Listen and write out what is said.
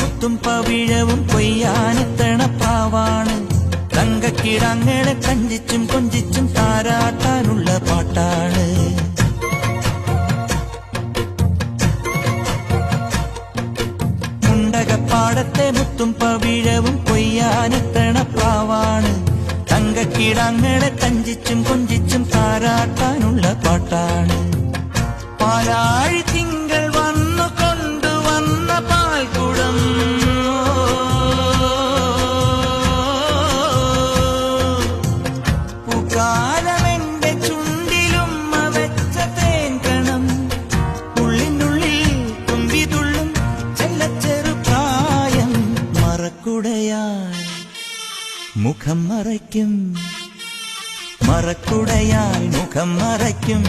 മുത്തും പവിഴവും കൊയ്യാനെത്തണ പ്രാവാണ് തങ്കക്കിടങ്ങളെ കഞ്ചിച്ചും കൊഞ്ചിച്ചും താരാട്ടാനുള്ള പാട്ടാണ്. മുണ്ടകപ്പാടത്തെ മുത്തും പവിഴവും കൊയ്യാനെത്തണ പ്രാവാണ് തങ്കക്കിടങ്ങളെ കഞ്ചിച്ചും കൊഞ്ചിച്ചും താരാട്ടാനുള്ള പാട്ടാണ്. പൂക്കാലമെന്റെ ചുണ്ടിലും വെച്ച തേങ്കണം ഉള്ളിനുള്ളിൽ മുഖം മറയ്ക്കും. മറക്കുടയാൽ മുഖം മറയ്ക്കും.